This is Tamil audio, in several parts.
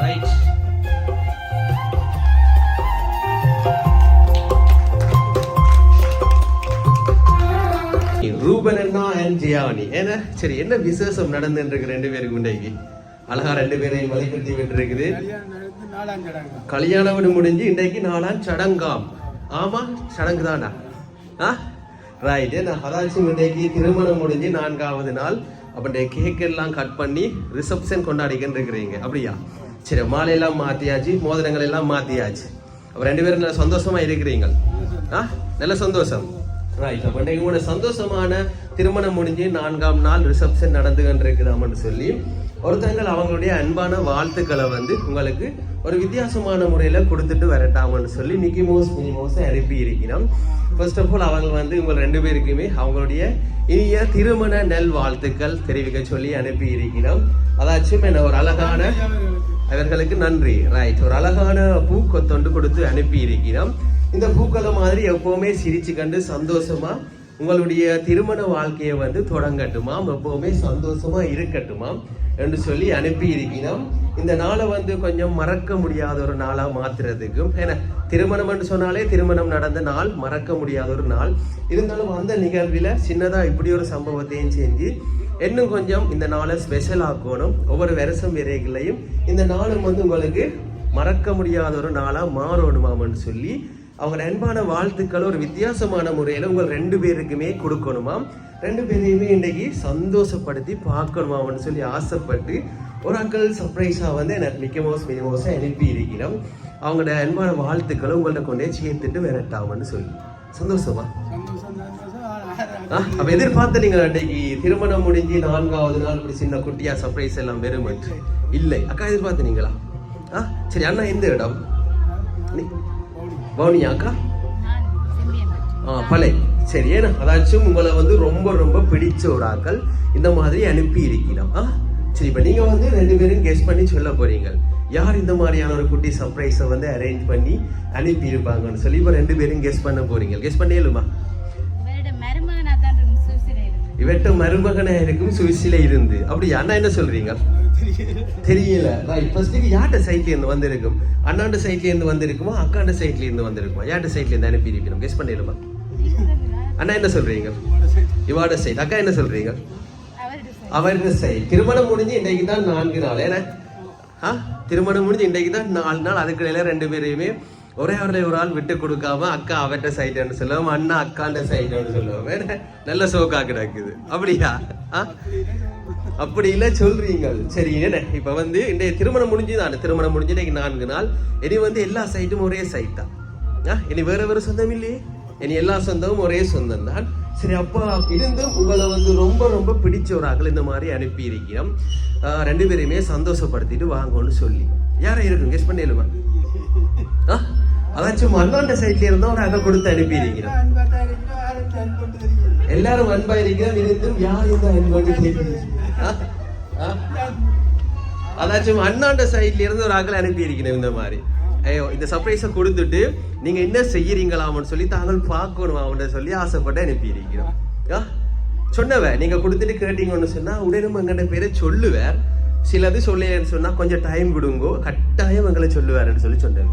ரைட் ரூபன் அண்ட் ஜியானி ஏன்னா சரி என்ன விசேஷம் நடந்துட்டு இருக்கு ரெண்டு பேருக்கு இன்றைக்கு அழகா ரெண்டு பேரையும் வழிபடுத்தி விட்டுருக்குது. கல்யாண வீடு முடிஞ்சு இன்றைக்கு நாளாம் சடங்காம். ஆமா சடங்கு தானா? ஆ? ரைட் நான் அதாச்சும் இன்றைக்கு திருமணம் முடிஞ்சு நான்காவது நாள். அப்படின்ற கேக் எல்லாம் கட் பண்ணி ரிசப்ஷன் கொண்டாடிக்கின்னு இருக்கிறீங்க அப்படியா? சரி மாலையெல்லாம் மாத்தியாச்சு மோதிரங்கள் எல்லாம் மாத்தியாச்சு. அப்போ ரெண்டு பேரும் நல்ல சந்தோஷமா இருக்கிறீங்க ஆ? நல்ல சந்தோஷம். ரைட் அப்போ உங்களோட சந்தோஷமான திருமணம் முடிஞ்சு நான்காம் நாள் ரிசப்ஷன் நடந்துகிட்டு சொல்லி ஒருத்தங்கள் அவங்களுடைய அன்பான வாழ்த்துக்களை வந்து உங்களுக்கு ஒரு வித்தியாசமான முறையில் கொடுத்துட்டு வரட்டாமன்னு சொல்லி மிக்கி மோஸ் மினி மோஸை அனுப்பி இருக்கிறோம். ஃபர்ஸ்ட் ஆஃப் ஆல் அவங்க வந்து உங்கள் ரெண்டு பேருக்குமே அவங்களுடைய இனிய திருமண நெல் வாழ்த்துக்கள் தெரிவிக்க சொல்லி அனுப்பி இருக்கிறோம். அதாச்சும் என்ன ஒரு அழகான அவர்களுக்கு நன்றி. ரைட் ஒரு அழகான பூக்கொத்தொண்டு கொடுத்து அனுப்பி இருக்கிறோம் இந்த பூக்களை மாதிரி எப்பவுமே சிரிச்சு கண்டு சந்தோஷமா உங்களுடைய திருமண வாழ்க்கையை வந்து தொடங்கட்டுமாம். எப்பவுமே சந்தோஷமா இருக்கட்டுமாம் என்று சொல்லி அனுப்பி இருக்கிறோம் இந்த நாளை வந்து கொஞ்சம் மறக்க முடியாத ஒரு நாளாக மாத்துறதுக்கும் ஏன்னா திருமணம் என்று சொன்னாலே திருமணம் நடந்த நாள் மறக்க முடியாத ஒரு நாள். இருந்தாலும் அந்த நிகழ்வில் சின்னதாக இப்படி ஒரு சம்பவத்தையும் செஞ்சு இன்னும் கொஞ்சம் இந்த நாளை ஸ்பெஷல் ஆக்கணும். ஒவ்வொரு வருஷம் விரைகளையும் இந்த நாளும் வந்து உங்களுக்கு மறக்க முடியாத ஒரு நாளாக மாறணுமாமன்னு சொல்லி அவங்க அன்பான வாழ்த்துக்கள் ஒரு வித்தியாசமான முறையில் உங்கள் ரெண்டு பேருக்குமே கொடுக்கணுமாம். ரெண்டு பேரையுமே இன்றைக்கி சந்தோஷப்படுத்தி பார்க்கணுமாமன்னு சொல்லி ஆசைப்பட்டு ஒரு அக்கள் சர்ப்ரைஸாக வந்து எனக்கு மிக்க மோஸ் மிக மோஸை அனுப்பி இருக்கிறோம். அவங்களோட அன்பான வாழ்த்துக்களை உங்கள்ட்ட கொண்டே சேர்த்துட்டு விரட்டாமன்னு சொல்லி. சந்தோஷமா? அப்ப எதிர்பார்த்த நீங்கள் அன்றைக்கு திருமணம் முடிஞ்சு நான்காவது நாள் இப்படி சின்ன குட்டியா சர்ப்ரைஸ் எல்லாம் வெறும் இல்லை. அக்கா எதிர்பார்த்தீங்களா ஆ சரி அண்ணா எந்த இடம்? பவுனியா அக்கா? ஆ பலை. சரி ஏன்னா அதாச்சும் உங்களை வந்து ரொம்ப ரொம்ப பிடிச்ச ஒரு ஆக்கள் இந்த மாதிரி அனுப்பி இருக்கிறோம். ஆ சரி இப்போ நீங்கள் வந்து ரெண்டு பேரும் கெஸ் பண்ணி சொல்ல போறீங்க. யார் இந்த மாதிரியான ஒரு குட்டி சர்ப்ரைஸை வந்து அரேஞ்ச் பண்ணி அனுப்பியிருப்பாங்கன்னு சொல்லி இப்போ ரெண்டு பேரும் கெஸ் பண்ண போறீங்க. கெஸ் பண்ணியலுமா இவரோட இவட்ட மருமகனா இருக்கும் சுவிஸ்ல இருந்து. அப்படி அண்ணா என்ன சொல்றீங்க? தெரியல. ஃபர்ஸ்ட்டுக்கு யார்கிட்ட சைட்ல இருந்து வந்திருக்கும்? அண்ணாண்ட சைட்ல இருந்து வந்திருக்குமா? அக்காண்ட சைட்ல இருந்து வந்திருக்குமா? யார்கிட்ட சைட்ல இருந்து அனுப்பி இருக்கணும்? கெஸ் பண்ணிடுமா? அண்ணா என்ன சொல்றீங்க? இவாட சைட் அக்கா என்ன சொல்றீங்க? அவரோட சைட் திருமணம் முடிஞ்சு இன்றைக்கு தான் நான்கு நாள். ஏன்னா ஆ? திருமணம் முடிஞ்சு இன்றைக்கு தான் நாலு நாள். அதுக்கிடையில ரெண்டு பேரையுமே ஒரே ஆளுல ஒரு ஆள் விட்டு கொடுக்காம அக்கா அவட்ட சைடுன்னு சொல்லுவோம் அண்ணா அக்காண்ட சைடுன்னு சொல்லுவோம். நல்ல சோக்கா கிடக்குது. அப்படியா? ஆ? அப்படி இல்லை சொல்றீங்க சரி என்ன? இப்ப வந்து இன்றைய திருமணம் முடிஞ்சுதான் திருமணம் முடிஞ்சு இன்னைக்கு நான்கு நாள். இனி வந்து எல்லா சைட்டும் ஒரே சைட் தான். ஆ, இனி வேற வேற சொந்தம் இல்லையே? இனி எல்லா சொந்தமும் ஒரே சொந்தம் தான். சரி அப்பா இருந்தும் உங்களை வந்து ரொம்ப ரொம்ப பிடிச்ச ஒரு ஆக்கள் இந்த மாதிரி அனுப்பி இருக்கிறோம் ரெண்டு பேரையுமே சந்தோஷப்படுத்திட்டு வாங்கன்னு சொல்லி. யாரை இருக்கும் கெஸ் பண்ணிடுவேன் ஆ? அதாச்சும் மண்ணாண்ட சைட்ல இருந்தா ஒரு அதை கொடுத்து அனுப்பி இருக்கிறோம் எல்லாரும் அன்பா இருக்கிறோம் இருந்தும் யார் இந்த அன்பு ஆ? ஆ? அதாச்சும் அண்ணாண்ட சைட்ல இருந்து ஒரு ஆக்கள் அனுப்பியிருக்கிறேன் இந்த மாதிரி ஐயோ இந்த சர்ப்ரைஸை கொடுத்துட்டு நீங்க என்ன செய்யறீங்களாமன்னு சொல்லி தாங்கள் பார்க்கணும் அவன்கிட்ட சொல்லி ஆசைப்பட்டு அனுப்பி இருக்கிறோம் ஆ? சொன்னவ நீங்க கொடுத்துட்டு கேட்டீங்கன்னு சொன்னா உடனே எங்கிட்ட பேரை சொல்லுவேன் சிலது சொல்லேன்னு சொன்னா கொஞ்சம் டைம் கொடுங்கோ கட்டாயம் எங்களை சொல்லுவாருன்னு சொல்லி சொன்னேன்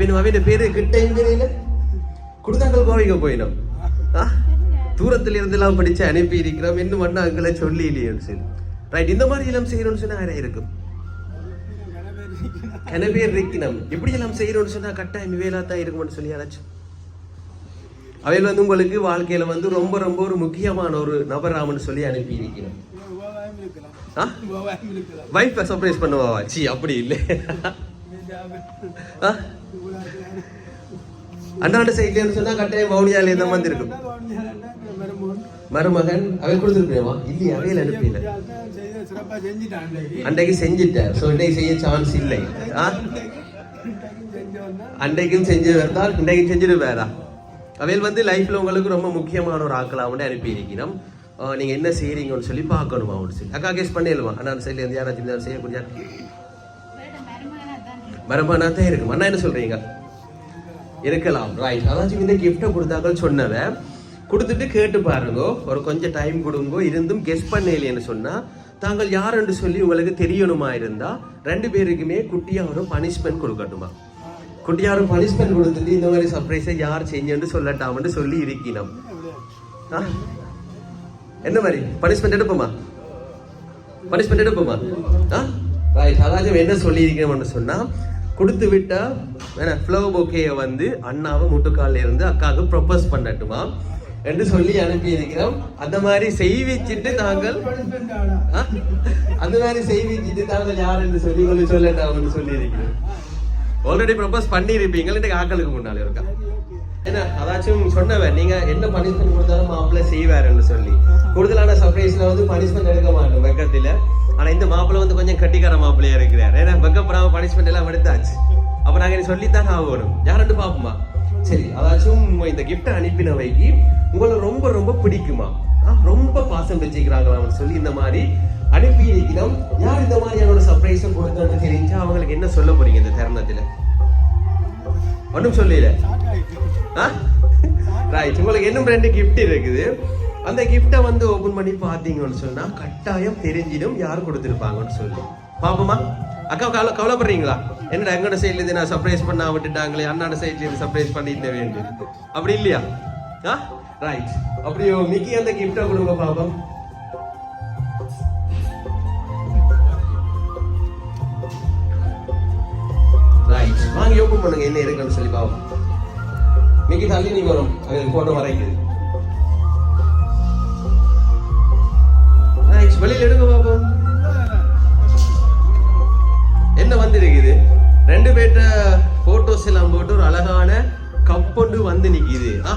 പിന്നെ അവന്റെ പേര് பேரு கிட்டையும் தெரியல கொடுத்தாங்கள் போயிடும் ஆ? இருந்தெல்லாம் படிச்சு அனுப்பி இருக்கிறோம் இன்னும் மட்டும் அங்களை சொல்லி இல்லையோன்னு சொல்லி ரைட் இந்த மாதிரி எல்லாம் செய்யணும்னு சொன்னா நிறைய இருக்கும் கன பேர் இருக்கணும் எப்படி எல்லாம் செய்யணும்னு சொன்னா கட்டாயம் இவையெல்லாம் தான் இருக்கும்னு சொல்லி யாராச்சும் அவையில் வந்து உங்களுக்கு வாழ்க்கையில வந்து ரொம்ப ரொம்ப ஒரு முக்கியமான ஒரு நபராமன்னு சொல்லி அனுப்பி இருக்கிறோம் ஆ வைஃபை சர்ப்ரைஸ் பண்ணுவா சி அப்படி இல்லை அண்ணாண்ட சைட்லன்னு சொன்னா கட்டாயம் வவுனியால தான் மாதிரி இருக்கும். மருமகன் அவை கொடுத்துருப்பேவா இல்லையா அவையில் அனுப்பியில அன்றைக்கு. செஞ்சிட்டார். ஸோ இன்றைக்கு செய்ய சான்ஸ் இல்லை. ஆ? இன்றைக்கும் தான். அன்றைக்கும் செஞ்சு வந்தால் இன்றைக்கும் செஞ்சுட்டு வேறா அவையில் வந்து லைஃப்ல உங்களுக்கு ரொம்ப முக்கியமான ஒரு ஆக்களாக வந்து அனுப்பியிருக்கிறோம் நீங்கள் நீங்க என்ன செய்கிறீங்கன்னு சொல்லி பார்க்கணுமா அவனு சொல்லி அக்கா கேஸ் பண்ணிடலாம்? அண்ணா சைட்ல இருந்து யாராச்சும் செய்யக்கூடிய? தான் தான் இருக்கும் அண்ணா என்ன சொல்றீங்க? இருக்கலாம். ரைட் அதாச்சும் இந்த கிஃப்ட்டை கொடுத்தாக்கள் சொன்னவன் கொடுத்துட்டு கேட்டு பாருங்க. ஒரு கொஞ்சம் டைம் கொடுங்க. இருந்தும் கெஸ் பண்ண இல்லைன்னு சொன்னால் தாங்கள் யார் என்று சொல்லி உங்களுக்கு தெரியணுமா இருந்தால் ரெண்டு பேருக்குமே குட்டியாரும் ஒரு பனிஷ்மெண்ட் கொடுக்கட்டுமா? குட்டியாரும் பனிஷ்மெண்ட் கொடுத்துட்டு இந்த மாதிரி சர்ப்ரைஸை யார் செஞ்சேன்னு சொல்லட்டாமன்னு சொல்லி இருக்கணும். ஆ? என்ன மாதிரி? பனிஷ்மெண்ட் எடுப்போமா? பனிஷ்மெண்ட் எடுப்போமா? ஆ? ரைட் அதாச்சும் என்ன சொல்லியிருக்கணும்னு சொன்னா கொடுத்து விட்டா என்ன ஃப்ளோ பொக்கேயை வந்து அண்ணாவை முட்டுக்கால இருந்து அக்காவுக்கு ப்ரொபோஸ் பண்ணட்டுமா? என்று சொல்லி அனுப்பி இருக்கிறோம் அந்த மாதிரி செய்விச்சிட்டு நாங்கள் அந்த மாதிரி செய்விச்சிட்டு நாங்கள் யார் என்று சொல்லி சொல்லி சொல்லட்டாம்னு சொல்லி இருக்கிறோம் ஆல்ரெடி ப்ரொபோஸ் பண்ணியிருப்பீங்க இன்னைக்கு ஆக்களுக்கு முன்னாலே இருக்கா? என்ன? அதாச்சும் சொன்னவன் நீங்க என்ன பனிஷ்மெண்ட் கொடுத்தாலும் மாப்பிள்ள செய்வாருன்னு சொல்லி. கூடுதலான சர்ப்ரைஸ்ல வந்து பனிஷ்மெண்ட் எடுக்க மாட்டோம் வெக்கத்துல. ஆனா இந்த மாப்பிள்ளை வந்து கொஞ்சம் கட்டிக்கார மாப்பிள்ளையா இருக்கிறார். ஏன்னா வெக்கப்படாம பனிஷ்மெண்ட் எல்லாம் எடுத்தாச்சு. அப்ப நாங்க இனி சொல்லித்தான் ஆகணும். யாருன்னு பாப்போமா? சரி அதாச்சும் இந்த கிஃப்ட் அனுப்பினவைக்கு உங்களை ரொம்ப ரொம்ப பிடிக்குமா? ரொம்ப பாசம் வச்சுக்கிறாங்களாம்னு சொல்லி இந்த மாதிரி அனுப்பி இருக்கிறோம் யார் இந்த மாதிரியான சர்ப்ரைஸும் கொடுத்தோன்னு தெரிஞ்சா அவங்களுக்கு என்ன சொல்ல போறீங்க இந்த தருணத்துல? ஒன்றும் சொல்லல. ரைட் உங்களுக்கு இன்னும் ரெண்டு கிஃப்ட் இருக்குது. அந்த கிஃப்டை வந்து ஓபன் பண்ணி பார்த்தீங்கன்னு சொன்னால் கட்டாயம் தெரிஞ்சிடும் யார் கொடுத்துருப்பாங்கன்னு சொல்லி. பாப்போமா அக்கா கவலை கவலைப்படுறீங்களா? என்னடா எங்கட சைட்ல இருந்து நான் சர்ப்ரைஸ் பண்ண விட்டுட்டாங்களே அண்ணாட சைட்ல இருந்து சர்ப்ரைஸ் பண்ணிட்டு வேண்டியது. அப்படி இல்லையா? ஆ? ரைட் அப்படியோ மிக்கி அந்த கிஃப்டை கொடுங்க பாப்போம் ரைட் வாங்கி ஓப்பன் பண்ணுங்க என்ன இருக்குன்னு சொல்லி பாப்போம் மிக்கி தள்ளி நீ வரும் அது போட்டு வரைக்குது வெளியில் எடுங்க பாப்போம். என்ன வந்திருக்குது? ரெண்டு பேர்ட்ட போட்டோஸ் எல்லாம் போட்டு ஒரு அழகான கப்பொண்டு வந்து நிக்குது. ஆ